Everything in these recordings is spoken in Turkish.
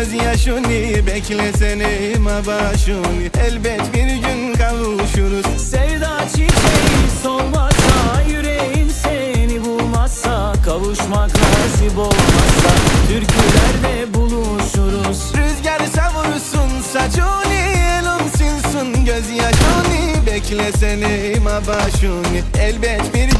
gözyaşını Beklesene başını Elbet bir gün kavuşuruz. Sevda çiçeği solmazsa Yüreğim seni bulmazsa Kavuşmak nasip olmazsa Türkülerde buluşuruz. Rüzgar savursun saçını Elin silsin gözyaşını Beklesene başını Elbet bir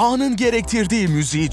Anın gerektirdiği müziği